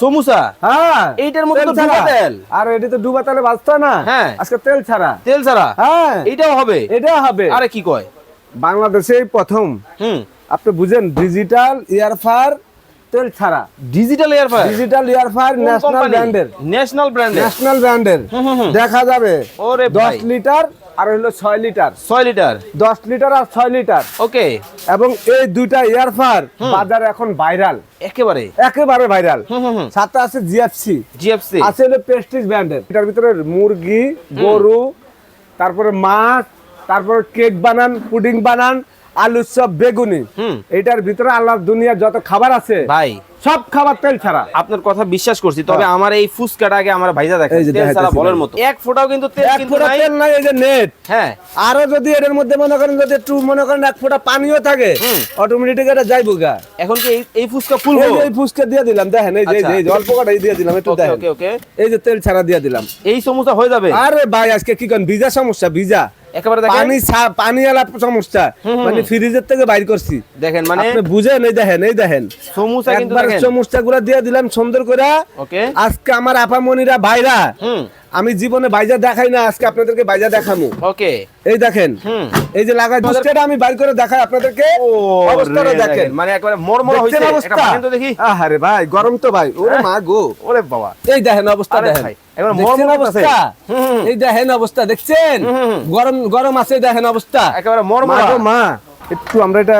সমুসা হ্যাঁ। এইটার মধ্যে তো ডুবা তেল। আর এটা তো ডুবা তেলে বাঁচতো না। হ্যাঁ। আজকে তেল ছাড়া। তেল ছাড়া? হ্যাঁ। এইটাও হবে? এটা হবে। আরে কি কয়? বাংলাদেশে প্রথম। হুম। আপনি বুঝেন ডিজিটাল ইয়ারফার তেল ছাড়া। Digital digital air fryer national ব্র্যান্ডের। ন্যাশনাল ব্র্যান্ডের? ন্যাশনাল ব্র্যান্ডের। দেখা যাবে। ওরে দশ লিটার আর হলো ছয় লিটার। ছয় লিটার? দশ লিটার আর ছয় লিটার। ওকে। এবং এই দুইটা ইয়ারফার বাজার এখন ভাইরাল। একেবারে? একেবারে ভাইরাল। সাথে আছে জিএফসি জিএফসি আছে হলো প্রেস্টিজ ব্র্যান্ডের এটার ভিতরে মুরগি গরু তারপরে মাছ তারপরে কেক বানান পুডিং বানান আলু চপ বেগুনি। এটার ভিতরে আল্লাহর দুনিয়ার যত খাবার আছে ভাই। সব খাবার তেল ছাড়া। আপনার কথা বিশ্বাস করছি তবে আমার এই ফুসকাটা আগে আমার ভাইজা হ্যাঁ। তেল ছাড়া বলের মতো। এক ফোঁটাও কিন্তু তেল কিন্তু ফোঁটা নাই। তেল নাই এই যে নেট হ্যাঁ। আরও যদি এর মধ্যে মনে করেন যদি একটু মনে করেন এক ফোঁটা পানিও থাকে। অটোমেটিক এটা যাইবো গা। এখন কি এই- ফুসকা ফুলবো এই ফুসকে দিয়ে দিলাম দেখেন এই যে এই যে অল্প কটাই দিয়ে দিলাম একটু দেখেন। ওকে ওকে। এই যে তেল ছাড়া দিয়ে দিলাম। এই সমস্যা হয়ে যাবে। আরে ভাই আজকে কি করেন? ভিজা সমস্যা ভিজা। একেবারে দেখেন। পানি ছা- পানি আলা সমস্যা। মানে ফ্রিজের থেকে বাইর করছি। দেখেন মানে আপনি বুঝেন এই দেখেন এই দেখেন। কিন্তু গুলা দিয়ে দিলাম সুন্দর করে ওকে। আজকে আমার আপামনিরা ভাইরা আমি জীবনে বাইজা দেখাই না আজকে আপনাদেরকে বাইজা দেখামু। ওকে। এই দেখেন এই যে লাগাই বুস্টারটা আমি বাইর করে দেখাই আপনাদেরকে। অবস্থাটা দেখেন। মানে একবারে মরমরা হইছে। একটা অবস্থা? তো দেখি। আহারে ভাই গরম তো ভাই। ওরে মা গো। ওরে বাবা। এই দেখেন অবস্থা আরে দেখেন। একবার মরমর। অবস্থা। এই দেখেন অবস্থা দেখছেন। গরম গরম আছে দেখেন অবস্থা। একেবারে মরমরা। মা। একটু আমরা এটা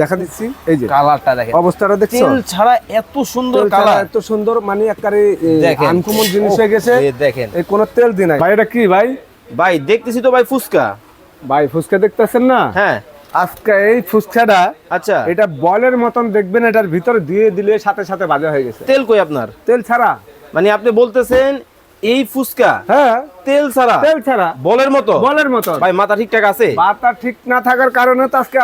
দেখা দিচ্ছি। এই যে কালারটা দেখেন। অবস্থাটা দেখছ? তেল ছাড়া এত সুন্দর কালার। এত সুন্দর মানে একারে আনকমন জিনিস হয়ে গেছে। এ দেখেন। এই কোন তেল দি নাই। ভাই এটা কি ভাই? ভাই দেখতেছি তো ভাই ফুসকা ভাই ফুচকা দেখতেছেন না? হ্যাঁ। আজকে এই ফুচকাটা আচ্ছা। এটা বলের মতন দেখবেন এটার ভিতরে দিয়ে দিলে সাথে সাথে ভাজা হয়ে গেছে। তেল কই আপনার? তেল ছাড়া। মানে আপনি বলতেছেন এই ফুসকা হ্যাঁ। তেল ছাড়া তেল ছাড়া। বলের মতো? বলের মতন ভাই মাথা ঠিকঠাক আছে? বাতা ঠিক না থাকার কারণে তো আজকে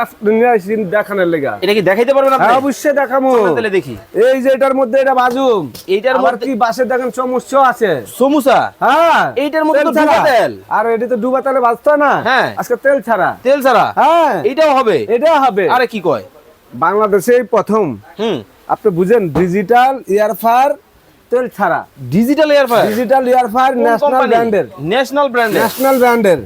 দেখানোর লেগা। এটা কি দেখাইতে পারবেন আপনি? হ্যাঁ অবশ্যই দেখাবো। তাহলে দেখি। এই যে এটার মধ্যে এটা বাজুম। এইটার মধ্যে কি বাসে দেখেন সমস্যা আছে? সমুসা? হ্যাঁ। এইটার মধ্যে তো ডুবা তেল। আর এটা তো ডুবা তেলে বাঁচতো না। হ্যাঁ। আজকে তেল ছাড়া। তেল ছাড়া? হ্যাঁ। এটাও হবে? এটাও হবে। আরে কি কয়? বাংলাদেশে প্রথম। হুম। আপনি বুঝেন ডিজিটাল ইয়ারফার তেল ছাড়া। Digital air fryer digital air fryer national ব্র্যান্ডের ন্যাশনাল ব্র্যান্ডের ন্যাশনাল ব্র্যান্ডের।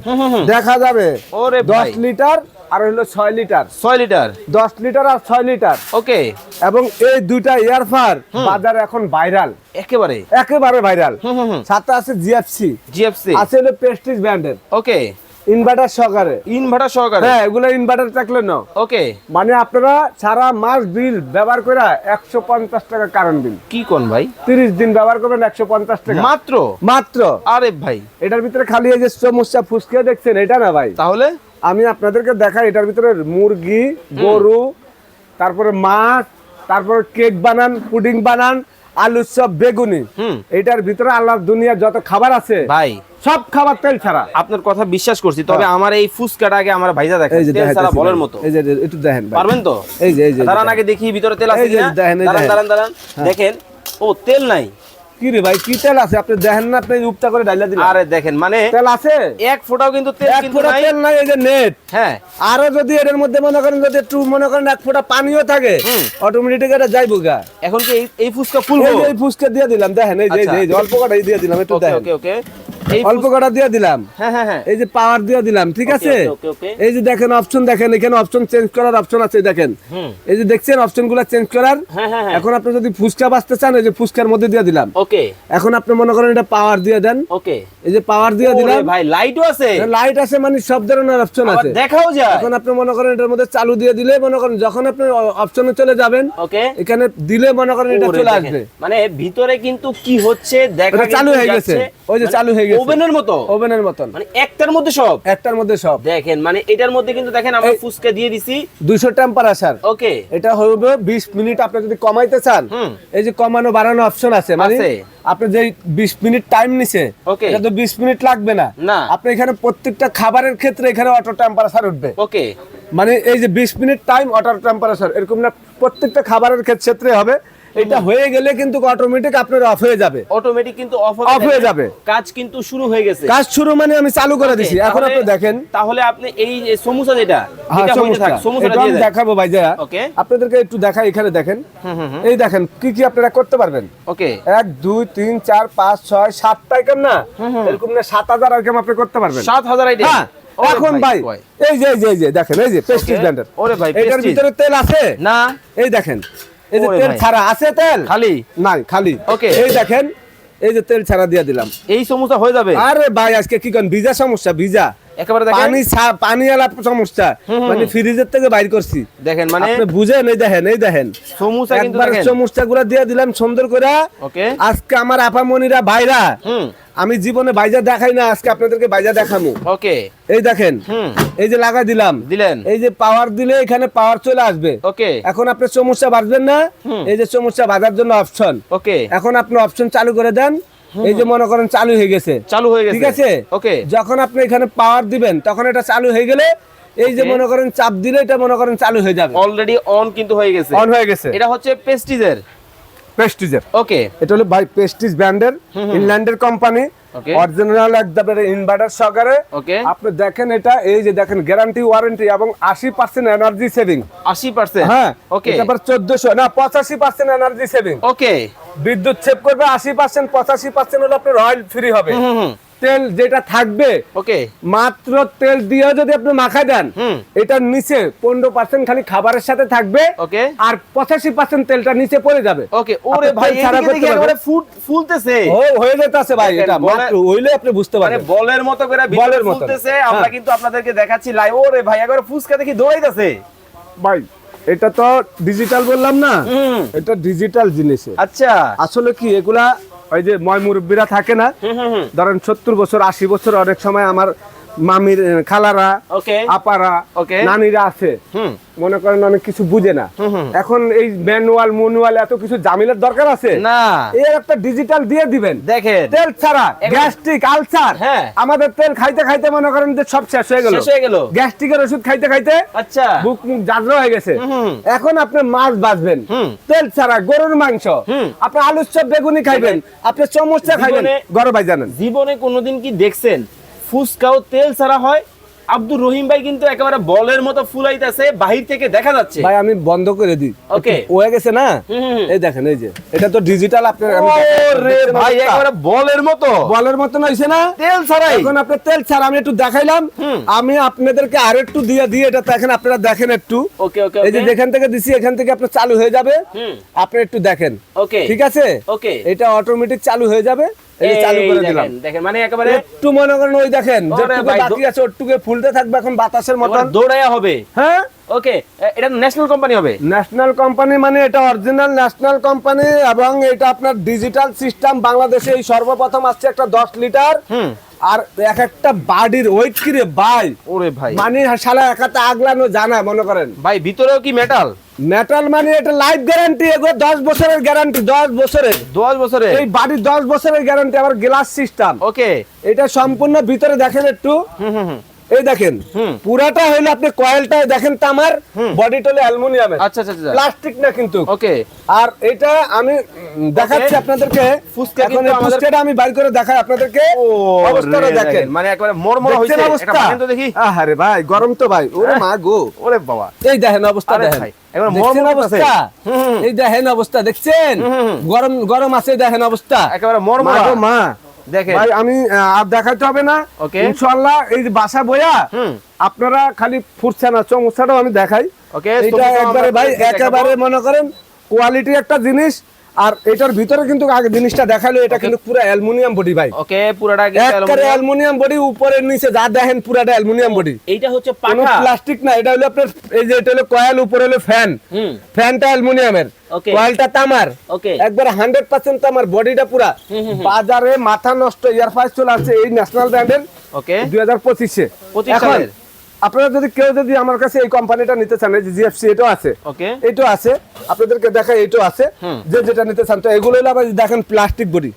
দেখা যাবে। ওরে দশ ভাই লিটার আর হলো ছয় লিটার। 6 লিটার? দশ লিটার আর ছয় লিটার। ওকে। এবং এই দুইটা ইয়ারফার বাজারে এখন ভাইরাল। একেবারে? একেবারে ভাইরাল। সাথে আছে জিএফসি জিএফসি আছে হলো প্রেস্টিজ ব্র্যান্ডের ওকে। ইনভার্টার সহকারে। ইনভার্টার সহকারে? হ্যাঁ এগুলো ইনভার্টার থাকলে না ওকে। মানে আপনারা সারা মাস বিল ব্যবহার করে একশো পঞ্চাশ টাকা কারেন্ট বিল কি কোন ভাই? তিরিশ দিন ব্যবহার করবেন একশো পঞ্চাশ টাকা। মাত্র? মাত্র। আরে ভাই। এটার ভিতরে খালি এই যে সমস্যা ফুসকে দেখছেন এটা না ভাই? তাহলে? আমি আপনাদেরকে দেখাই এটার ভিতরে মুরগি গরু তারপরে মাছ তারপরে কেক বানান পুডিং বানান আলু সব বেগুনি। এটার ভিতরে আল্লাহর দুনিয়ার যত খাবার আছে ভাই। সব খাবার তেল ছাড়া। আপনার কথা বিশ্বাস করছি তবে আমার এই ফুসকাটা আগে আমার ভাইজা দেখেন। তেল ছাড়া বলের মতো। এই যে একটু দেখেন পারবেন তো? এই যে এই যে দাঁড়ান আগে দেখি ভিতরে তেল আছে দেখেন, দাঁড়ান দেখেন ও তেল নাই। কি রে ভাই কি তেল আছে? আপনি দেখেন না আপনি উপটা করে ডাইলা দিলেন। আরে দেখেন মানে তেল আছে? এক ফোঁটাও কিন্তু তেল এক ফোঁটা তেল নাই এই যে নেট হ্যাঁ। আরও যদি এর মধ্যে মনে করেন যদি একটু মনে করেন এক ফোঁটা পানিও থাকে। অটোমেটিক এটা যাইবো গা। এখন কি এই- ফুসকা ফুলবো? এই ফুসকা দিয়ে দিলাম দেখেন এই যে এই আচ্ছা। অল্প কটাই দিয়ে দিলাম একটু দেখেন। ওকে ওকে অল্প কটা দিয়ে দিলাম। হ্যাঁ হ্যাঁ হ্যাঁ। এই যে পাওয়ার দিয়ে দিলাম ঠিক আছে। এই যে দেখেন অপশন দেখেন এখানে অপশন চেঞ্জ করার অপশন আছে দেখেন। এই যে দেখছেন অপশনগুলা চেঞ্জ করার? এখন আপনি যদি ফুচকা বাঁচতে চান এই যে ফুচকার মধ্যে দিয়ে দিলাম। ওকে এখন আপনি মনে করেন এটা পাওয়ার দিয়ে দেন। ওকে এই যে পাওয়ার দিয়ে দিলাম। ভাই লাইটও আছে। লাইট আছে মানে সব ধরনের অপশন আছে। দেখাও যায়। এখন আপনি মনে করেন এটার মধ্যে চালু দিয়ে দিলে মনে করেন যখন আপনি অপশনে চলে যাবেন ওকে এখানে দিলে মনে করেন এটা চলে আসবে। মানে ভিতরে কিন্তু কি হচ্ছে দেখা চালু হয়ে গেছে। ওই যে মানে চালু হয়ে গেছে। ওভেনের মতো? ওভেনের মতন। মানে একটার মধ্যে সব? একটার মধ্যে সব। দেখেন মানে এটার মধ্যে কিন্তু দেখেন আমরা দিয়ে দিছি। দুইশো টেম্পারেচার ওকে। এটা হবে বিশ মিনিট আপনি যদি কমাইতে চান এই যে কমানো বাড়ানো অপশন আছে মানে। আপনি যে বিশ মিনিট টাইম নিছে. এটা তো বিশ মিনিট লাগবে না। না। আপনি এখানে প্রত্যেকটা খাবারের ক্ষেত্রে এখানে অটো টেম্পারেচার উঠবে। ওকে। মানে এই যে বিশ মিনিট টাইম অটো টেম্পারেচার এরকম না প্রত্যেকটা খাবারের ক্ষেত্রে হবে। এটা হয়ে গেলে কিন্তু অটোমেটিক আপনার অফ হয়ে যাবে। অটোমেটিক কিন্তু অফ Off হয়ে যাবে। কাজ কিন্তু শুরু হয়ে গেছে। কাজ শুরু মানে আমি চালু করে দিছি। এখন আপনি দেখেন। তাহলে আপনি এই যে সমুসা যেটা হ্যাঁ এটা হইতে সমস্যা থাক সমুসাটা দিয়ে দেখাবো ভাই যা ওকে আপনাদেরকে একটু দেখাই এখানে দেখেন। এই দেখেন কি কি আপনারা করতে পারবেন? ওকে এক দুই তিন চার পাঁচ ছয় সাতটা আইটেম না? এরকম না সাত হাজার আইটেম আপনি করতে পারবেন। সাত হাজার আইটেম হ্যাঁ এখন ভাই এই যে এই যে দেখেন এই যে পেস্টিজ ব্র্যান্ডের ওরে ভাই এটার ভিতরে তেল আছে? না। এই দেখেন এই যে তেল ছাড়া আছে তেল? খালি? নাই খালি। ওকে। এই দেখেন এই যে তেল ছাড়া দিয়ে দিলাম। এই সমস্যা হয়ে যাবে। আরে ভাই আজকে কি করেন? ভিজা সমস্যা ভিজা। একেবারে দেখেন। পানি পানি সমস্যা। মানে ফ্রিজের থেকে বাইর করছি। দেখেন মানে আপনি বুঝেন এই দেখেন এই দেখেন। কিন্তু দেখেন। গুলা দিয়ে দিলাম সুন্দর করে। ওকে। আজকে আমার আপামনিরা ভাইরা আমি জীবনে বাইজা দেখাই না আজকে আপনাদেরকে বাইজা দেখামু। ওকে। এই দেখেন এই যে লাগাই দিলাম। দিলেন। এই যে পাওয়ার দিলে এখানে পাওয়ার চলে আসবে। ওকে। এখন আপনি সমস্যা বাঁচবেন না। এই যে সমস্যা বাজার জন্য অপশন ওকে। এখন আপনি অপশন চালু করে দেন। এই যে মনে করেন চালু হয়ে গেছে। চালু হয়ে গেছে। ঠিক আছে? ওকে। যখন আপনি এখানে পাওয়ার দিবেন তখন এটা চালু হয়ে গেলে এই যে মনে করেন চাপ দিলে এটা মনে করেন চালু হয়ে যাবে। অলরেডি অন কিন্তু হয়ে গেছে। অন হয়ে গেছে। এটা হচ্ছে পেস্টিজের প্রেস্টিজের ওকে এটা হলো বাই প্রেস্টিজ ব্র্যান্ডের ইংল্যান্ডের কোম্পানি অরিজিনাল একদম ইনভার্টার সহকারে। আপনি দেখেন এটা এই যে দেখেন গ্যারান্টি ওয়ারেন্টি এবং আশি পার্সেন্ট এনার্জি সেভিং আশি পার্সেন্ট হ্যাঁ ওকে তারপর চোদ্দশো না পঁচাশি পার্সেন্ট এনার্জি সেভিং ওকে বিদ্যুৎ সেভ করবে আশি পার্সেন্ট পঁচাশি পার্সেন্ট হলো আপনার অয়েল ফ্রি হবে। তেল যেটা থাকবে ওকে। মাত্র তেল দিয়ে যদি আপনি মাখায় দেন। এটার নিচে পনেরো পার্সেন্ট খালি খাবারের সাথে থাকবে ওকে। আর পঁচাশি পার্সেন্ট তেলটা নিচে পড়ে যাবে। ওকে ওরে ভাই ছাড়া করতে ফুট ফুলতেছে। ও হয়ে যেতেছে ভাই এটা মাত্র হইলে আপনি বুঝতে মানে পারবেন। বলের মতো করে বলের মতন। ফুলতেছে আমরা হ্যাঁ। কিন্তু আপনাদেরকে দেখাচ্ছি লাই ওরে ভাই একবার ফুসকা দেখি দৌড়াইতেছে। ভাই এটা তো ডিজিটাল বললাম না? এটা ডিজিটাল জিনিস। আচ্ছা। আসলে কি এগুলা ওই যে ময় মুরব্বীরা থাকে না ধরেন সত্তর বছর আশি বছর অনেক সময় আমার মামির খালারা আপারা নানিরা আছে। মনে করেন অনেক কিছু বুঝে না। এখন এই ম্যানুয়াল ম্যানুয়াল এত কিছু জামিলের দরকার আছে? না। এর একটা ডিজিটাল দিয়ে দিবেন। দেখেন। তেল ছাড়া গ্যাস্ট্রিক আলসার। হ্যাঁ। আমাদের তেল খাইতে খাইতে মনে করেন যে সব শেষ হয়ে গেল। শেষ হয়ে গেল। গ্যাস্ট্রিকের ওষুধ খাইতে খাইতে আচ্ছা। বুক মুখ জাজরা হয়ে গেছে। এখন আপনি মাছ বাঁচবেন। তেল ছাড়া গরুর মাংস। আপনি আলুর চপ বেগুনি খাইবেন। আপনি চমচা খাইবেন। জীবনে- গরু ভাই জানেন। জীবনে কোনোদিন কি দেখছেন? ফুসকাও তেল ছাড়া হয়। আব্দুর রহিম ভাই কিন্তু একেবারে বলের মতো ফুলাইতেছে বাহির থেকে দেখা যাচ্ছে। ভাই আমি বন্ধ করে দিই. একটু হয়ে গেছে না। এই দেখেন এই যে। এটা তো ডিজিটাল আপনার আমি ওরে ভাই একেবারে বলের মতো। বলের মতন হয়েছে না? তেল ছাড়াই। এখন আপনি তেল ছাড়া আমি একটু দেখাইলাম। আমি আপনাদেরকে আর একটু দিয়ে দিয়ে এটা দেখেন আপনারা দেখেন একটু। ওকে ওকে এই যে ওকে। যেখান থেকে দিছি এখান থেকে আপনার চালু হয়ে যাবে। আপনি একটু দেখেন। ওকে। ঠিক আছে? ওকে। এটা অটোমেটিক চালু হয়ে যাবে। এই চালু করে দিলাম। দেখেন দেখেন মানে একেবারে একটু মনে করেন ওই দেখেন ওরে যেটুকু ভাই, বাকি আছে ওটুকু ফুলতে থাকবে এখন বাতাসের মতন। দৌড়াইয়া হবে? হ্যাঁ? ওকে এটা ন্যাশনাল কোম্পানি হবে? ন্যাশনাল কোম্পানি মানে এটা অরিজিনাল ন্যাশনাল কোম্পানি এবং এটা আপনার ডিজিটাল সিস্টেম বাংলাদেশে এই সর্বপ্রথম আসছে একটা দশ লিটার। হুম। আর এক একটা বাডির ওয়েট কি রে ভাই? ওরে ভাই। মানে শালা একাতে আগলানো জানা মনে করেন। ভাই ভিতরেও কি মেটাল মেটাল মানে এটা লাইফ গ্যারান্টি এগুলো দশ বছরের গ্যারান্টি দশ বছরের। দশ বছরের? এই বাড়ির দশ বছরের গ্যারান্টি আবার গ্লাস সিস্টেম ওকে এটা সম্পূর্ণ ভিতরে দেখেন একটু। হুম হুম হুম। এই দেখেন। পুরাটা হইল আপনি কয়েলটা দেখেন তামার বডিটা হলো অ্যালুমিনিয়ামের আচ্ছা আচ্ছা আচ্ছা। প্লাস্টিক না কিন্তু। ওকে। আর এটা আমি দেখাচ্ছি আপনাদেরকে। এখন কিন্তু আমি বাইর করে দেখাই আপনাদেরকে। অবস্থাটা দেখেন মানে একবারে মরমরা হইছে। তো দেখি। আহারে ভাই গরম তো ভাই। ওরে মা গো। ওরে বাবা। এই দেখেন অবস্থা দেখেন। অবস্থা। এই দেখেন অবস্থা দেখছেন। গরম গরম আছে দেখেন অবস্থা। একেবারে মরমরা। মা। দেখেন। ভাই আমি আর দেখাতে হবে না। ওকে। ইনশাআল্লাহ এই যে বাসা বইয়া আপনারা খালি ফুটছে না চমচাটাও আমি দেখাই। ওকে এটা একবারে ভাই একেবারে মনে করেন কোয়ালিটি একটা জিনিস। আর এটার ভিতরে কিন্তু আগে জিনিসটা দেখাল এটা কিন্তু পুরো অ্যালুমিনিয়াম বডি ভাই। ওকে পুরাটা একবারে অ্যালুমিনিয়াম? বডি উপরে নিচে যা দেখেন পুরাটা অ্যালুমিনিয়াম বডি। এইটা হচ্ছে পাখা? প্লাস্টিক না এটা হলো আপনার এই যে এটা হলো কয়েল উপরে হলো ফ্যান হুম। ফ্যানটা অ্যালুমিনিয়ামের. কয়েলটা তামার। ওকে একবার হান্ড্রেড পার্সেন্ট তামার বডিটা পুরা। বাজারে মাথা নষ্ট ইয়ারফাইস চলে আসছে এই ন্যাশনাল ব্র্যান্ডের ওকে দুই হাজার পঁচিশে। 25 এখন। আপনারা যদি কেউ যদি আমার কাছে এই কোম্পানিটা নিতে চান এই জিএফসি এটাও আছে। ওকে এটাও আছে। আপনাদেরকে দেখাই এটাও আছে। যে যেটা নিতে চান তো এগুলো হলো আবার দেখেন প্লাস্টিক বডি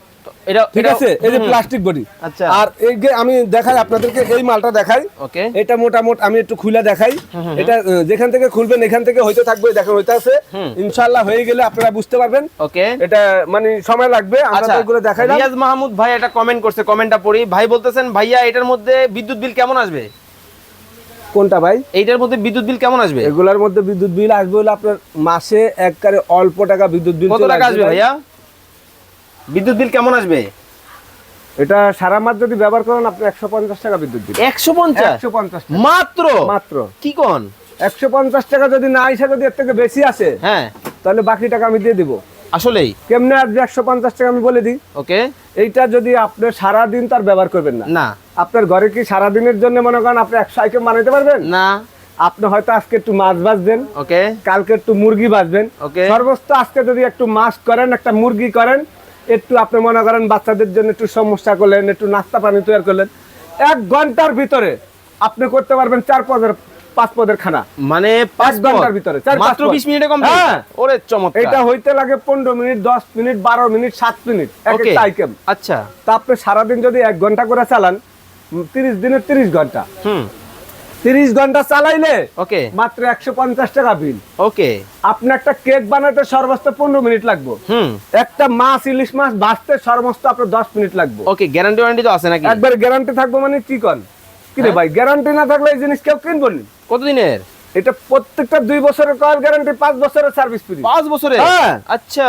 এটা ঠিক আছে? এই যে প্লাস্টিক বডি আচ্ছা। আর এই যে আমি দেখাই আপনাদেরকে এই মালটা দেখাই। ওকে এটা মোটামুটি আমি একটু খুলে দেখাই। এটা যেখান থেকে খুলবেন এখান থেকে হইতে থাকবে দেখেন হইতে আছে। ইনশাআল্লাহ হয়ে গেলে আপনারা বুঝতে পারবেন। ওকে এটা মানে সময় লাগবে। আমরা আচ্ছা। এগুলো দেখাইলাম। রিয়াজ মাহমুদ ভাই এটা কমেন্ট করছে কমেন্টটা পড়ি। ভাই বলতেছেন ভাইয়া এটার মধ্যে বিদ্যুৎ বিল কেমন আসবে? কোনটা ভাই? এইটার মধ্যে বিদ্যুৎ বিল কেমন আসবে? এগুলার মধ্যে বিদ্যুৎ বিল আসবে হলো আপনার মাসে একবারে অল্প টাকা বিদ্যুৎ বিল কত টাকা আসবে ভাইয়া? বিদ্যুৎ বিল কেমন আসবে? এটা সারা মাস যদি ব্যবহার করেন আপনি একশো পঞ্চাশ টাকা বিদ্যুৎ বিল। একশো পঞ্চাশ? একশো পঞ্চাশ মাত্র? মাত্র। কি কোন? একশো পঞ্চাশ টাকা যদি না এসে যদি এর থেকে বেশি আসে হ্যাঁ। তাহলে বাকি টাকা আমি দিয়ে দিব। আসলেই? কেমনে আসবে একশো পঞ্চাশ টাকা আমি বলে দিই। ওকে। এইটা যদি আপনি সারা দিন তার ব্যবহার করবেন না। না। আপনার ঘরে কি সারাদিনের জন্য মনে করেন আপনি একশো আইটেম বানাইতে পারবেন? না। আপনি হয়তো আজকে একটু মাছ ভাজবেন ওকে। কালকে একটু মুরগি ভাজবেন। Okay. সর্বোচ্চ আজকে যদি একটু মাছ করেন একটা মুরগি করেন একটু আপনি মনে করেন বাচ্চাদের জন্য একটু সমস্যা করলেন একটু নাস্তা পানি তৈরি করলেন এক ঘণ্টার ভিতরে আপনি করতে পারবেন চার পদের পাঁচ পদের খানা। মানে পাঁচ ঘণ্টার ভিতরে, মাত্র বিশ মিনিটে কম হ্যাঁ। ওরে চমৎকার। এটা হইতে লাগে পনেরো মিনিট দশ মিনিট বারো মিনিট সাত মিনিট এক একটা আইটেম আচ্ছা। তা আপনি সারাদিন যদি এক ঘণ্টা করে চালান তিরিশ দিনের তিরিশ ঘণ্টা। হুম। তিরিশ ঘণ্টা চালাইলে ওকে। মাত্র একশো পঞ্চাশ টাকা বিল ওকে। আপনার একটা কেক বানাতে সর্বোচ্চ পনেরো মিনিট লাগবে। হুম। একটা মাছ ইলিশ মাছ বাঁচতে সর্বোচ্চ আপনার দশ মিনিট লাগবে। ওকে গ্যারান্টি ওয়ারেন্টি তো আছে নাকি? একবার গ্যারান্টি থাকব মানে কি কন? কি রে ভাই গ্যারান্টি না থাকলে এই জিনিস কেউ কিনবো। কতদিনের? এটা প্রত্যেকটা দুই বছরের কয়েল গ্যারান্টি পাঁচ বছরের সার্ভিস ফ্রি পাঁচ বছরে? হ্যাঁ। আচ্ছা।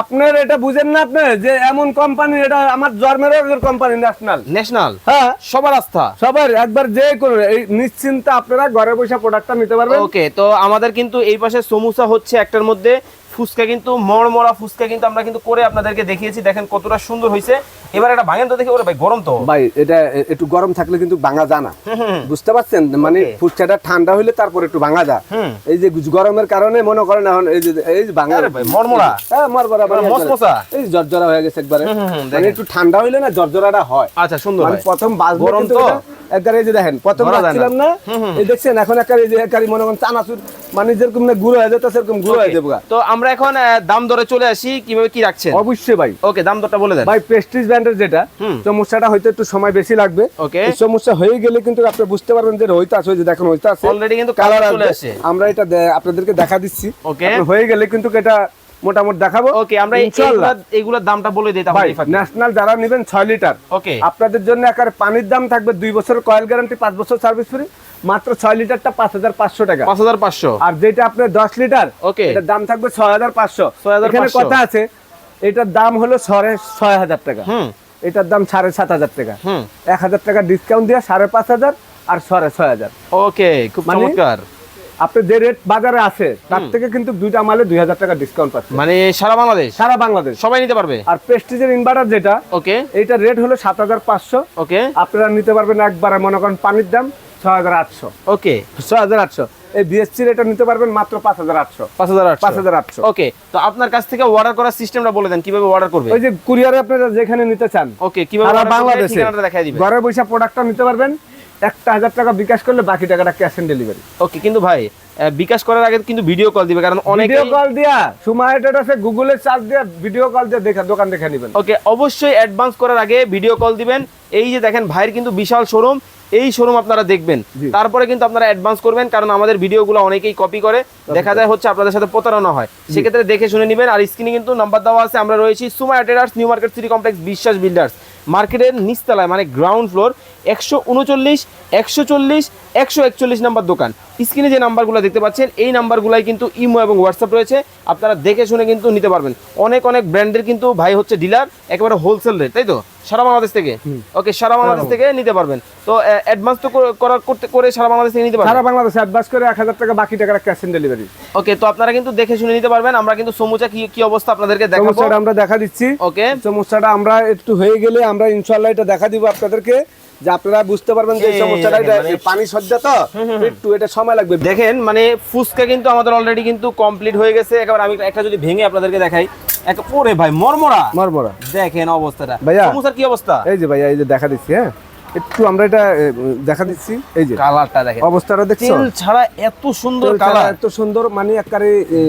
আপনার এটা বুঝেন না আপনি যে এমন কোম্পানি এটা আমার জন্মের কোম্পানি ন্যাশনাল ন্যাশনাল হ্যাঁ। সবার আস্থা? সবার একবার যে কোনো এই নিশ্চিন্তে আপনারা ঘরে বসে প্রোডাক্টটা নিতে পারবেন। ওকে তো আমাদের কিন্তু এই পাশে সমুসা হচ্ছে একটার মধ্যে। ফুচকা কিন্তু মরমরা ফুচকা কিন্তু আমরা কিন্তু করে আপনাদেরকে দেখিয়েছি। দেখেন কতটা সুন্দর হয়েছে। এবার এটা ভাঙেন তো দেখে ওরে ভাই গরম তো। ভাই এটা একটু গরম থাকলে কিন্তু ভাঙা জানা বুঝতে পারছেন? মানে ফুচকাটা ঠান্ডা হইলে তারপর একটু ভাঙা যায়। এই যে গরমের কারণে মনে করেন এখন এই যে এই যে ভাঙা মরমরা। হ্যাঁ মরমরা মচমচা। এই জর্জরা হয়ে গেছে একবারে। মানে। একটু ঠান্ডা হইলে না জর্জরাটা হয়। আচ্ছা সুন্দর মানে ভাই। প্রথম বাজবে গরম তো? একবারে এই যে দেখেন প্রথম যায় না। না। এই দেখছেন এখন একটা এই যে একারি মনে করেন চানাচুর। মানে যেরকম না গুঁড়ো হয়ে যেত সেরকম গুঁড়ো হয়ে যাব। তো আমরা এখন দাম দরে চলে আসি। কীভাবে কি রাখছেন? অবশ্যই ভাই। ওকে দাম দরটা বলে দেন। ভাই প্রেস্টিজ ব্র্যান্ডের যেটা সমস্যাটা হয়তো একটু সময় বেশি লাগবে। ওকে। সমস্যা হয়ে গেলে কিন্তু আপনি বুঝতে পারবেন যে হইতে আছে যে দেখুন হইতে আছে। অলরেডি কিন্তু কালার চলে আসে। আমরা এটা আপনাদেরকে দেখা দিচ্ছি. হয়ে গেলে কিন্তু এটা মোটামুটি দেখাবো। ওকে আমরা ইনশাআল্লাহ। দামটা বলে দিই তাহলে ন্যাশনাল যারা নেবেন ছয় লিটার ওকে। আপনাদের জন্য একার পানির দাম থাকবে দুই বছর কয়েল গ্যারান্টি পাঁচ বছর সার্ভিস ফ্রি মাত্র ছয় লিটারটা পাঁচ হাজার পাঁচশো টাকা। পাঁচ হাজার পাঁচশো। আর যেটা আপনার দশ লিটার Okay. এটার দাম থাকবে ছয় হাজার পাঁচশো। 6,500 এখানে কথা আছে এটার দাম হলো সাড়ে ছয় হাজার টাকা। এটার দাম সাড়ে সাত হাজার টাকা। এক হাজার টাকা ডিসকাউন্ট দিয়ে সাড়ে পাঁচ হাজার আর সাড়ে ছয় হাজার। ওকে খুব মানে- চমৎকার। আপনি যে রেট বাজারে আছে তার থেকে কিন্তু দুইটা মালে দুই হাজার টাকা ডিসকাউন্ট পাচ্ছে। মানে সারা বাংলাদেশ? সারা বাংলাদেশ। সবাই নিতে পারবে? আর প্রেস্টিজের ইনভার্টার যেটা ওকে। এইটার রেট হলো সাত হাজার পাঁচশো। ওকে। আপনারা নিতে পারবেন একবারে মনে করেন পানির দাম ছয় হাজার আটশো। ওকে। ছয় হাজার আটশো। এই বিএসসির এটা নিতে পারবেন মাত্র পাঁচ হাজার আটশো। পাঁচ হাজার পাঁচ হাজার আটশো। ওকে তো আপনার কাছ থেকে অর্ডার করার সিস্টেমটা বলে দেন কীভাবে অর্ডার করবে? ওই যে কুরিয়ারে আপনারা যেখানে নিতে চান ওকে কীভাবে বাংলাদেশে ঘরে বসে প্রোডাক্টটা নিতে পারবেন। একটা হাজার টাকা বিকাশ করলে বাকি টাকাটা ক্যাশ অন ডেলিভারি ওকে কিন্তু ভাই বিকাশ করার আগে কিন্তু ভিডিও কল দিবে কারণ অনেকে ভিডিও কল দিয়া সময় আছে গুগলে সার্চ দিয়া ভিডিও কল দিয়ে দেখা দোকান দেখে নেবেন। ওকে অবশ্যই অ্যাডভান্স করার আগে ভিডিও কল দিবেন। এই যে দেখেন ভাইয়ের কিন্তু বিশাল শোরুম এই শোরুম আপনারা দেখবেন। তারপরে কিন্তু আপনারা অ্যাডভান্স করবেন কারণ আমাদের ভিডিওগুলো অনেকেই কপি করে। দেখা যায় হচ্ছে আপনাদের সাথে প্রতারণা হয়। সেক্ষেত্রে দেখে শুনে নেবেন। আর স্ক্রিনে কিন্তু নাম্বার দেওয়া আছে। আমরা রয়েছি Suma traders new market city complex Biswas builders মার্কেটের নিচতলায় মানে গ্রাউন্ড ফ্লোর একশো উনচল্লিশ একশো চল্লিশ একশো একচল্লিশ নাম্বার দোকান। স্ক্রিনে যে নাম্বারগুলো দেখতে পাচ্ছেন এই নাম্বারগুলাই কিন্তু ইমো এবং হোয়াটসঅ্যাপ রয়েছে। আপনারা দেখে শুনে কিন্তু নিতে পারবেন। অনেক অনেক ব্র্যান্ডের কিন্তু ভাই হচ্ছে ডিলার একেবারে হোলসেল রেট তাই তো? সারা বাংলাদেশ থেকে? ওকে সারা বাংলাদেশ থেকে নিতে পারবেন। তো অ্যাডভান্স তো কর- করার করতে করে সারা বাংলাদেশ থেকে নিতে পারবেন? সারা বাংলাদেশে অ্যাডভান্স করে এক হাজার টাকা বাকি টাকাটা ক্যাশ অন ডেলিভারি ওকে তো আপনারা কিন্তু দেখে শুনে নিতে পারবেন। আমরা কিন্তু সমুচা কি কি অবস্থা আপনাদেরকে দেখাবো। সমস্যাটা আমরা দেখা দিচ্ছি। ওকে। সমস্যাটা আমরা একটু হয়ে গেলে আমরা ইনশাল্লাহ এটা দেখা দিব আপনাদেরকে। যে আপনারা বুঝতে পারবেন যে এই সমস্যাটা মানে- পানি সজ্জা তো? একটু এটা সময় লাগবে। দেখেন মানে ফুচকা কিন্তু আমাদের অলরেডি কিন্তু কমপ্লিট হয়ে গেছে। একবার আমি একটা যদি ভেঙে আপনাদেরকে দেখাই ওরে ভাই মরমরা। মরমরা। দেখেন অবস্থাটা। ভাইয়া। সমুচার কি অবস্থা? এই যে ভাইয়া এই যে দেখা দিচ্ছি হ্যাঁ? একটু আমরা এটা দেখা দিচ্ছি। এই যে কালারটা দেখেন। অবস্থাটা দেখছ? তেল ছাড়া এত সুন্দর কালার। এত সুন্দর মানে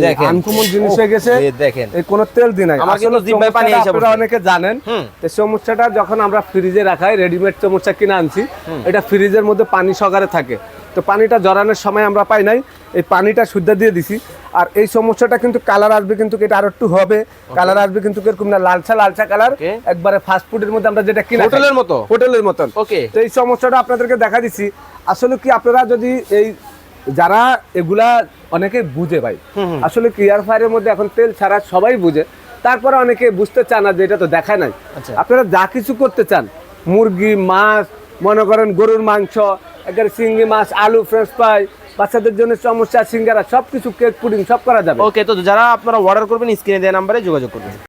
দেখেন। আনকমন জিনিস হয়ে গেছে। দেখেন। এই কোনো তেল দি নাই। আমার কিন্তু জিম্মায় পানি এসে আপনারা। অনেকে জানেন তো সমস্যাটা যখন আমরা ফ্রিজে রাখাই রেডিমেড সমস্যা কিনে আনছি এটা ফ্রিজের মধ্যে পানি সগারে থাকে। তো পানিটা জড়ানোর সময় আমরা পাই নাই। এই পানিটা শুদ্ধ দিয়ে দিছি। আর এই সমস্যাটা কিন্তু কালার আসবে কিন্তু এটা আরও একটু হবে। কালার আসবে কিন্তু এরকম না লালচা লালচা কালার একবারে ফাস্ট ফুডের মধ্যে আমরা যেটা কিনা হোটেলের মতো? হোটেলের মতন। ওকে তো এই সমস্যাটা আপনাদেরকে দেখা দিচ্ছি আসলে কি আপনারা যদি এই যারা এগুলা অনেকে বুঝে ভাই। আসলে কি এয়ার ফায়ারের মধ্যে এখন তেল ছাড়া সবাই বুঝে। তারপরে অনেকে বুঝতে চান না যে এটা তো দেখায় নাই। আচ্ছা। আপনারা যা কিছু করতে চান মুরগি মাছ মনে করেন গরুর মাংস একবারে চিংড়ি মাছ আলু ফ্রেশ ফ্রাই বাচ্চাদের জন্য সমস্যা, সিঙ্গারা, সবকিছু কেক পুডিং সব করা যাবে। ওকে তো যারা আপনারা অর্ডার করবেন স্ক্রিনে দেওয়া নাম্বারে যোগাযোগ করবেন।